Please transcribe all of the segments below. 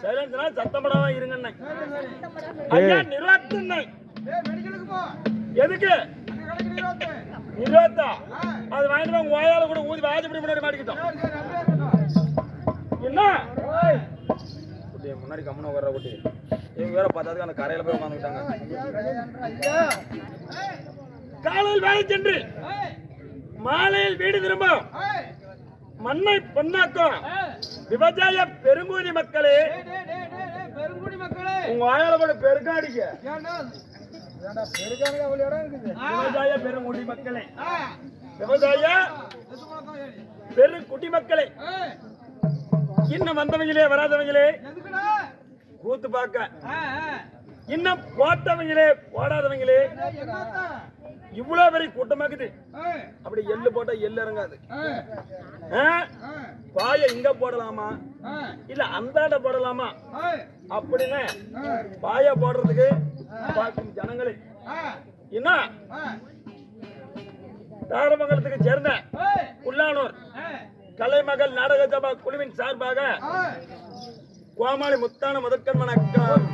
சைலன்ஸ்னா சத்தப்படாம இருங்கண்ணே. ஐயா நிறுவத்துண்ணே. எதுக்கு? நிறுவத்தா. அது வாங்கிட்டு போய் உங்க வாயால கூட ஊதி வாஜப்படி முன்னாடி மாட்டிக்கிட்டோம். என்ன? குட்டி முன்னாடி கம்மன வர்ற குட்டி. இவங்க வேற பார்த்தாதுக்கு அந்த கரையில போய் உட்காந்துக்கிட்டாங்க. காலையில் வேலை சென்று மாலையில் வீடு திரும்பும் மண்ணை பொன்னாக்கும். விவசாய பெருங்குடி மக்களே பெருங்குடி மக்களே. உங்க வாயால கூட பெருக்காடிக்க விவசாய பெருங்குடி மக்களே. விவசாய? பெருங்குடி மக்களே. இன்னும் வந்தவங்களே வராதவங்களே எதுக்குடா? கூத்து பார்க்க. இன்னும் போட்டவங்களே போடாதவங்களே? இவ்வளவு பெரிய கூட்டமாக்குது. அப்படி எள்ளு போட்டா எள்ளு இறங்காது. பாய இங்க போடலாமா? இல்ல அந்தாண்ட போடலாமா? அப்படின்னு பாய போடுறதுக்கு பார்க்கும் ஜனங்களே. என்ன. தாரமங்கலத்துக்கு சேர்ந்த உள்ளானூர் கலைமகள் நாடக சபா குழுவின் சார்பாக. கோமாளி முத்தான முதற்கண் வணக்கம்.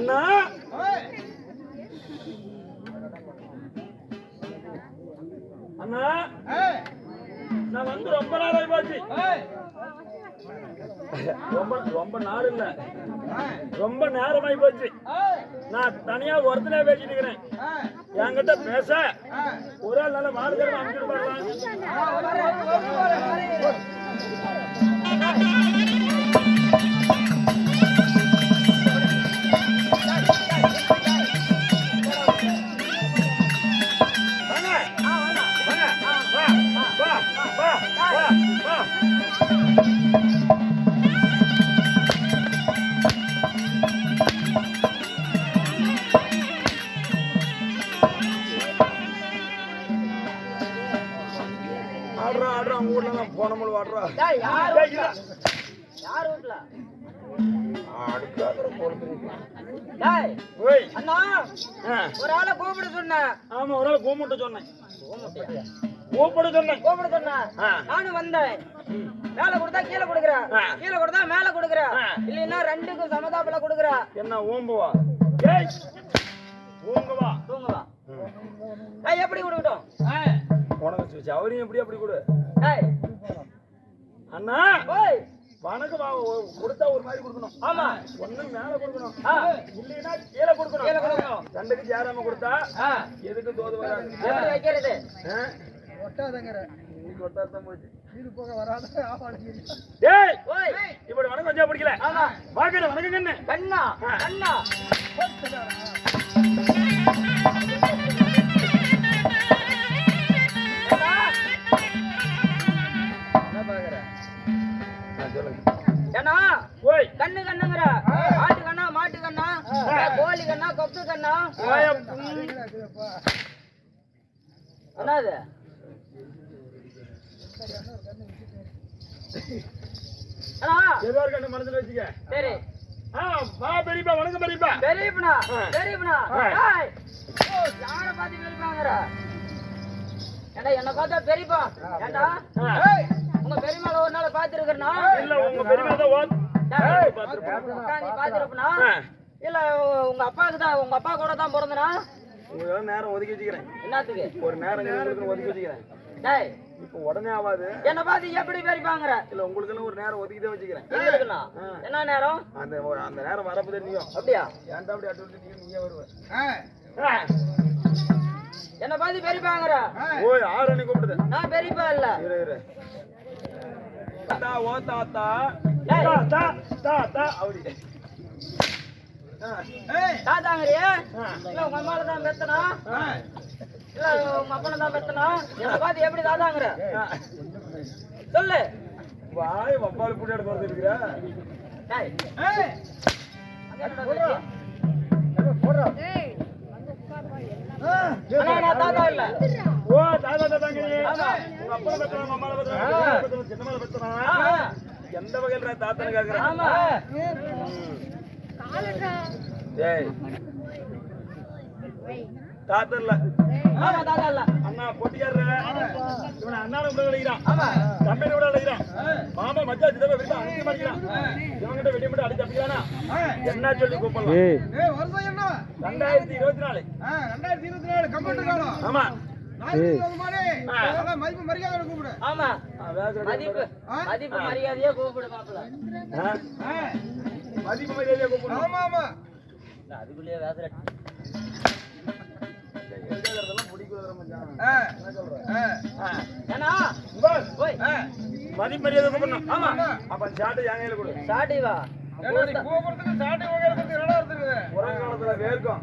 அண்ணா. அண்ணா. நான் வந்து ரொம்ப நாள் ஆகி போச்சு. ரொம்ப ரொம்ப நாள் இல்ல. ரொம்ப நேரமாயி போச்சு. நான் தனியா ஒருத்தனே பேசிட்டு இருக்கிறேன். என்கிட்ட பேச. ஒரு ஆள் நல்ல வாழ்க்கை அமைச்சிட்டு அவங்க ஊர்ல எல்லாம் போனமுள் ஆடுறா டேய், யார் வீட்ல? அண்ணா ஒரு ஆளை கூப்பிட சொன்னேன் ஆமா ஒரு ஆள் கூப்பிட்டு சொன்னேன். கூப்பிட சொன்னேன். கூப்பிட சொன்னேன். நானும் வந்தேன். மேல கொடுத்தா கீழே கொடுக்குறேன் ஆ. கீழே கொடுத்தா மேல கொடுக்குறேன் ஆ. இல்லைன்னா ரெண்டுக்கும் சமதாப்பில கொடுக்குறேன் என்ன ஓம்புவா? ஓம்புவா? தூங்குவா. எப்படி கொடுக்கட்டும்? உனக்கு சவரியும் எப்படி அப்படி கொடு. அண்ணா ஓய் வணக்கம் கொடுத்தா ஒரு மாதிரி கொடுக்கணும். ஆமா. ஒண்ணு மேல கொடுக்கணும். இல்லைன்னா கீழே கொடுக்கணும். கீழே கொடுக்கணும். ரெண்டுக்கு சேராம கொடுத்தா. எதுக்கு தோது வைக்கிறது? ஆ? ஒட்டாதங்கிற. இன்னைக்கு ஒட்டாதான் போச்சு இது போக வராத ஓய். இப்படி வணக்கம் வச்சா பிடிக்கல? ஆமா. வாக்கட வணக்கம் கண்ணு கண்ணா. கண்ணா ஏன்னா கண்ணு கண்ணுங்கிற. ஆட்டு கண்ணா மாட்டு கண்ணா கோழி கண்ணா கொக்கு கண்ணா. என்னது? அண்ணா. ஏதோ ஒரு கண்ணு மனசுல வச்சுக்க? சரி. வா பெரியப்பா வணக்கம் பெரியப்பா. பெரியப்பனா. பெரியப்பனா? யார பெரியப்பாங்கற ஏண்டா என்ன பார்த்தா பெரியப்பா. ஏண்டா? உங்க ஒரு நாள் பார்த்திருக்கறனா? இல்ல உங்க பெரியப்பா தான் நீ. இல்ல உங்க அப்பாவுக்கு தான் உங்க அப்பா கூட தான் பிறந்தனா? உங்களுக்கு நேரம் ஒதுக்கி வச்சுக்கிறேன். என்னத்துக்கு? ஒரு நேரம் ஒதுக்கி வச்சுக்கிறேன். டேய். இப்போ உடனே ஆகாது என்ன பார்த்து எப்படி பெரியப்பாங்கற? இல்ல உங்களுக்கு ஒரு நேரம் ஒதுக்கி தான் வச்சுக்கிறேன். என்ன நேரம்? அந்த ஒரு- அந்த நேரம் வரப்போ தெரியும் அப்படியா? ஏன்டா அப்படி அட்டு விட்டு நீ- நீயே வருவ. என்ன பார்த்து பெரியப்பாங்கற? ஏய். ஓய் ஆறு அணி கூப்பிடுது. நான் பெரியப்பா இல்ல. இரு இரு. தாத்தா ஓ தாத்தா. தாத்தா தாத்தா அப்படி தாத்தாங்கறியே. இல்ல உங்க அம்மால தான் பெத்தனா ஆ. இல்ல உங்க அப்பனை தான் பெத்தனா என்ன பார்த்து எப்படி தாத்தாங்கற. சொல்லு வாய் வவ்வால் கூட எடுத்து வந்துருக்கிற டேய் போடுறா. தாத்தா இல்ல. ஓ தாத்தா தாத்தாங்க. உங்க அப்பா பத்திரா அம்மால பத்திரா சின்னமால பத்திரா ஆ, எந்த வகையில தாத்தனை கேக்குறேன்? ஆமா. ஏய். தாத்தர்ல ஆமா தாத்தா இல்ல. அண்ணா பொட்டிக்காரரு. இவனை அண்ணான கூட அடிக்கிறான் ஆமா. தம்பியை கூட அடிக்கிறான் மாமா மச்சா சிதப்ப விட்டு அடிக்க மாட்டேங்கிறான் இவங்கிட்ட வெட்டி மட்டும் அடிச்சு அப்படிங்கிறானா என்ன சொல்லி கூப்பிடலாம்? ரெண்டாயிரத்தி இருபத்தி நாலு. ரெண்டாயிரத்தி இருபத்தி நாலு கம்ப்யூட்டர் காலம். ஆமா. மதிப்பு மரியாதை கூப்பிடு. ஆமா. மதிப்பு? மதிப்பு மரியாதையா கூப்பிடு மாப்பிள்ள. மதிப்பு மரியாதையா கூப்பிடணும். ஆமா ஆமா. அதுக்குள்ளேயே வேசர எழுதுறதெல்லாம் கூப்பிடணும் ஆமா. அப்ப சாட்டை கொடு வா கூப்பிடுறதுக்கு சாட்டை இருக்குது உரங்காலத்துல வேர்க்கும்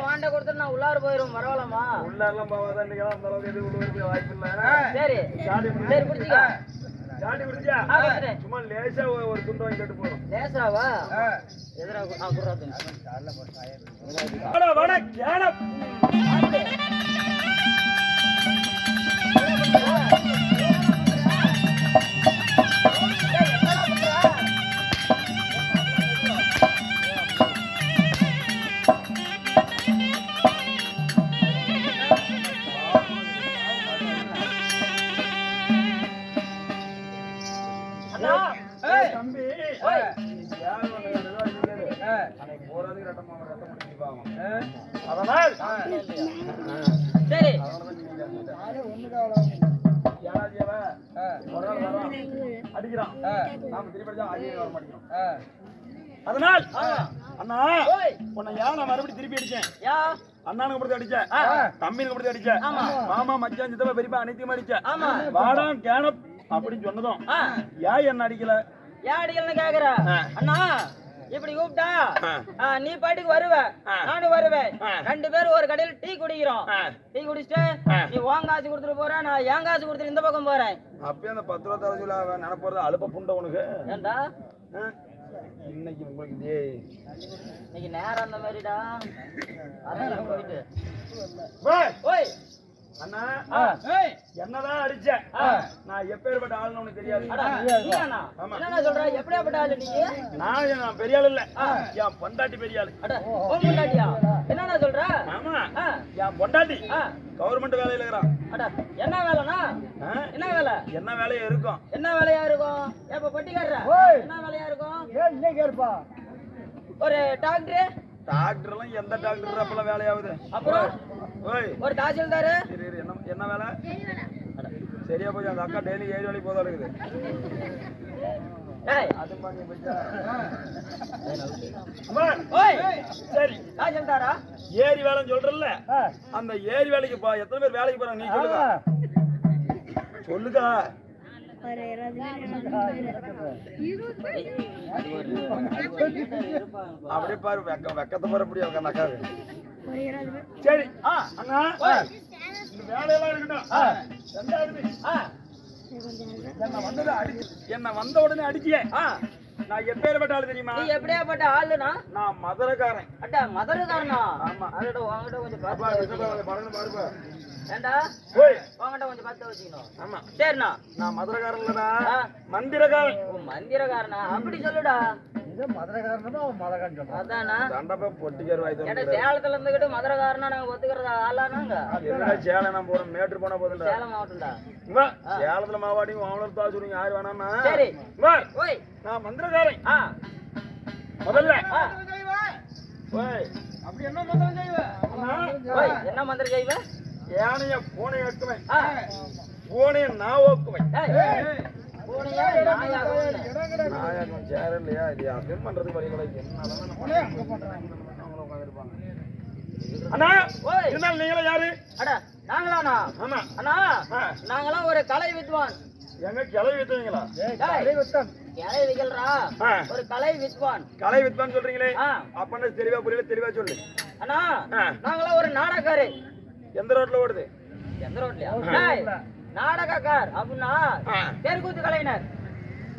வாண்ட கொடுத்துட்டு நான் உள்ளார போயிரும் பரவாயில்லம்மா உள்ள எல்லாம் போவாதான் அந்த அளவுக்கு எது வாய்ப்பு இல்ல சரி சரி குடிச்சிக்க சாட்டி குடிச்சியா. சும்மா லேசா ஒரு துண்டு வாங்கி கட்டு போதும் லேசராவா ஆ. எதிரா ஆ குடுறா தம்பி. வாடா வாடா கேடம் அடிக்கிறான் நாம திருப்பி வர மாட்டேங்கிறோம். அதனால். அண்ணா உன்னை ஏன் நான் மறுபடியும் திருப்பி அடிச்சேன் அண்ணனுக்கு பிடிச்சி அடிச்சேன். தம்பினுக்கு பிடிச்சி அடிச்சேன். மாமா மச்சான் சித்தப்பா பெரியப்பா அனைத்தையும் அடிச்சேன் ஆமா. வாடா கேனப் அப்படின்னு சொன்னதும் ஏன் என்ன அடிக்கல ஏன் அடிக்கலன்னு கேக்குற. அண்ணா இப்படி கூப்பிட்டா நீ பாட்டுக்கு வருவ. நானும் வருவேன். ரெண்டு பேரும் ஒரு கடையில டீ குடிக்கிறோம். டீ குடிச்சிட்டு. நீ உன் காசு கொடுத்துட்டு போற நான் என் காசு கொடுத்துட்டு இந்த பக்கம் போறேன். அப்பயே அந்த பத்து ரூபா தர சொல்லி அவன் நினைப்பறது அழுப்ப புண்ட உனக்கு. ஏண்டா? இன்னைக்கு உங்களுக்கு டேய் இன்னைக்கு நேரம் அந்த மாதிரிடா. அதான் போயிட்டு. ஓய் அண்ணா என்னதான் அடிச்ச. நான் எப்பேற்பட்ட ஆளுன்னு உனக்கு தெரியாது. எப்படியாப்பட்ட ஆளு நீ? நான் நான் பெரிய ஆள் இல்ல. என் பொண்டாட்டி பெரிய ஆளு. பொண்டாட்டியா? என்னண்ணா சொல்ற? ஆமா. என் பொண்டாட்டி கவர்மெண்ட் வேலையில இருக்கிறான். அட என்ன ஆ? என்ன வேலை? என்ன வேலையா இருக்கும்? என்ன வேலையா இருக்கும்? எப்ப பட்டிக்காடுற ஓய். என்ன வேலையா இருக்கும்? இல்லை கேளுப்பா. ஒரு டாக்டர்? டாக்டர் எல்லாம் எந்த டாக்டர் அப்பெல்லாம் வேலையாகுது? அப்புறம்? ஒரு தாசில்தார். என்ன என்ன வேலை? சரியா போய் அந்த அக்கா டெய்லி ஏழு வேலைக்கு போதா இருக்குது. ஏரி வேலைன்னு சொல்றல்ல? ஆ. அந்த ஏரி வேலைக்கு போ எத்தனை பேர் வேலைக்கு போறாங்க? நீ சொல்லுங்க. சொல்லுக்கா அப்படியே பாரு வெக்க வெக்கத்தை பாரு அப்படியே அந்த அக்காவுக்கு. சரி ஆ அண்ணா இந்த வேலையெல்லாம் இருக்கட்டும் ஆ. ரெண்டாவது. ஆ. என்ன வந்தது அடி என்ன வந்த உடனே அடிச்சியே. ஆ. நான் எப்பேற்பட்ட ஆளு தெரியுமா? நீ எப்படியாப்பட்ட ஆளுனா? நான் மதுரைக்காரன். அட்டா மதுரைக்காரனா? ஆமா. அதோட உங்ககிட்ட கொஞ்சம் பறந்து பாருப்பா. ஏண்டா? ஓய் உங்ககிட்ட கொஞ்சம் பார்த்து வச்சுக்கணும். ஆமா. சரிண்ணா. நான் மதுரைக்காரன் இல்லடா. மந்திரக்காரன். மந்திரக்காரனா? அப்படி சொல்லுடா. சேலத்துல இருந்துகிட்டு மதுரைக்காரனா நாங்க ஒத்துக்கிறதா? ஆளானாங்க என்னடா சேலை நான் போறேன் மேட்ரு போனா சேலம் மாவட்டம்டா. வா. சேலத்துல மாவாடி மாவளர் தான் சொல்லுங்க யார் வேணாம்னா. சரி. நான் மந்திரக்காரன். முதல்ல. அப்படி என்ன மந்திரம் செய்வ? அண்ணா, ஓய் என்ன மந்திரம் செய்வ? யானைய பூனை வைக்குவேன் ஆ. பூனைய நான் ஓக்குவேன் ஏய் பூனையா நாயா பூனை? இடம் கிடையாது. நாயாக்கும் சேர இல்லையா? இல்லையா அப்படின்னு பண்றதுக்கு வழி கிடையாது. அண்ணா ஓய். இருந்தாலும் நீங்களும் யாரு? அட நாங்களாண்ணா? ஆமா. அண்ணா. நாங்களாம் ஒரு கலை வித்வான். எங்க வித்துவீங்களா. கலை வித்தன். கலை விகல்ரா ஆ. ஒரு கலை வித்வான். கலை வித்வான் சொல்றீங்களே? அப்பன்னு தெளிவா புரியல தெளிவா சொல்லு. அண்ணா. நாங்களாம் ஒரு நாடகாரு எந்த ரோட்ல ஓடுது? எந்த ரோட்லயா? நாடகக்கார். அப்படின்னா. தெருக்கூத்து கலைஞர்.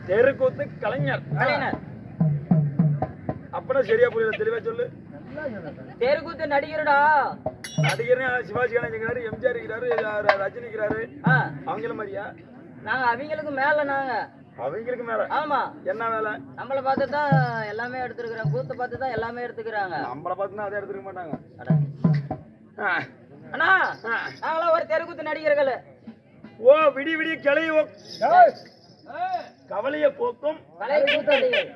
தெருக்கூத்து கலைஞர். கலைஞர். அப்பனா சரியா புரியல தெளிவா சொல்லு. தெருக்கூத்து நடிகருடா. நடிகர் சிவாஜி கணேசன் எம்ஜிஆர் இருக்கிறாரு ரஜினி இருக்கிறாரு. அவங்கள மாதிரியா? நாங்க அவங்களுக்கு மேல நாங்க. அவங்களுக்கு மேல? ஆமா. என்ன வேலை நம்மள பார்த்து தான் எல்லாமே எடுத்துக்கிறாங்க கூத்த பார்த்து தான் எல்லாமே எடுத்துக்கிறாங்க. நம்மள பார்த்துனா அதை எடுத்துக்க மாட்டாங்க. அட. ஆ. அண்ணா ஆ. நாங்களாம் ஒரு தெருக்கூத்து நடிகர்கள். ஓ விடி விடி கிளைய ஏய், கவலைய போக்கும்.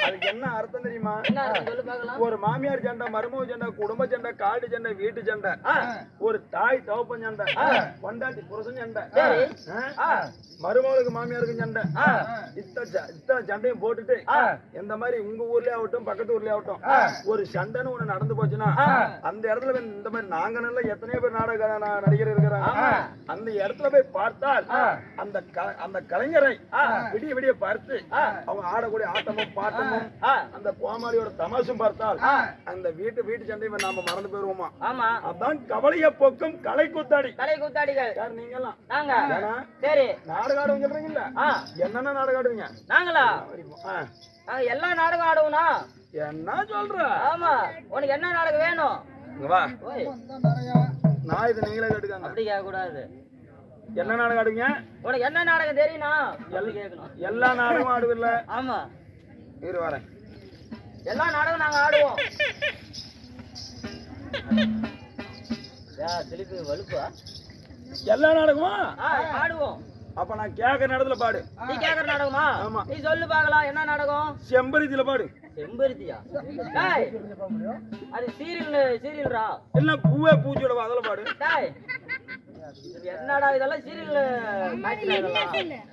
அதுக்கு என்ன அர்த்தம் தெரியுமா? ஒரு மாமியார் சண்டை மருமக சண்டை குடும்ப சண்டை காடு சண்டை வீட்டு சண்டை. ஒரு தாய் தவப்பன் சண்டை. பொண்டாட்டி புருஷன் சண்டை? மருமகளுக்கு மாமியாருக்கு சண்டை. ஆ. இத்த ச- இத்தனை சண்டையும் போட்டுட்டு. எந்த மாதிரி உங்க ஊர்லயே ஆகட்டும் பக்கத்து ஊர்லயே ஆகட்டும் ஒரு சண்டைன்னு ஒண்ணு நடந்து போச்சுன்னா. அந்த இடத்துல இந்த மாதிரி நாங்க நல்ல எத்தனையோ பேர் நாடக நடிகர் இருக்கிறாங்க. அந்த இடத்துல போய் பார்த்தால் அந்த அந்த கலைஞரை. விடிய விடிய பார்த்து ஆ. அவங்க ஆடக்கூடிய ஆட்டமும் பாட்டமும். அந்த கோமாளியோட தமாசும் பார்த்தால். அந்த வீட்டு வீட்டு சண்டையை நாம மறந்து போயிருவோமா? ஆமா. அதான் கவலைய போக்கும் கலை கூத்தாடி. கலை கூத்தாடிகள். யார் நீங்க. எல்லாம் நாங்க சரி. நாடகம் ஆடுவீங்க சொல்றீங்கல்ல? என்னென்ன நாடகம் ஆடுவீங்க? நாங்களா. நாங்க எல்லா நாடகம் ஆடுவோம்னா? என்ன சொல்ற? ஆமா. உனக்கு என்ன நாடகம் வேணும்? வா. நான் இதை நீங்களே கேட்டுக்காங்க. அப்படி கேட்க கூடாது என்ன நாடகம் ஆடுவீங்க? உனக்கு என்ன நாடகம் தெரியும்னா? எல்லா நாடகமும் ஆடுவில்ல? ஆமா. இரு வரேன் எல்லா நாடகம் நாங்க ஆடுவோம். யா திருப்பி வலுப்பா? எல்லா நாடகமும் ஆடுவோம். அப்ப நான் கேட்கற நேரத்துல பாடு. நீ கேக்குற நாடகமா? ஆமா. நீ சொல்லு பார்க்கலாம் என்ன நாடகம்? செம்பருத்தியில பாடு. செம்பருத்தியா? டேய் அது சீரியல் சீரியல்ரா. இல்ல பூவே பூச்சியோட அதுல பாடு. டேய் என்னடா இதெல்லாம் சீரியல்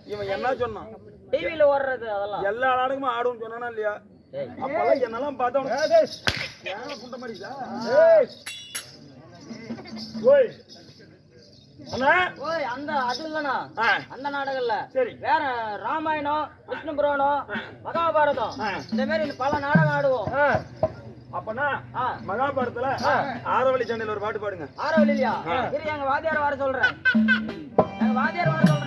இவன் என்ன சொன்னான்? டிவில ஓடுறது அதெல்லாம். எல்லா நாடகமும் ஆடும்னு சொன்னானா இல்லையா? அப்பெல்லாம் என்னெல்லாம் புண்ட மாதிரிதா ஏய், ஓய். அண்ணா. ஓய் அந்த அது இல்லனா அந்த நாடகம் இல்ல சரி. வேற ராமாயணம் விஷ்ணு புராணம் மகாபாரதம். இந்த மாதிரி பல நாடகம் ஆடுவோம். அப்பனா மகாபாரதத்துல ஆரவழி சண்டையில ஒரு பாட்டு பாடுங்க. இரு எங்க வாத்தியார் வர சொல்றேன். எங்க வாத்தியார் வர சொல்றேன்.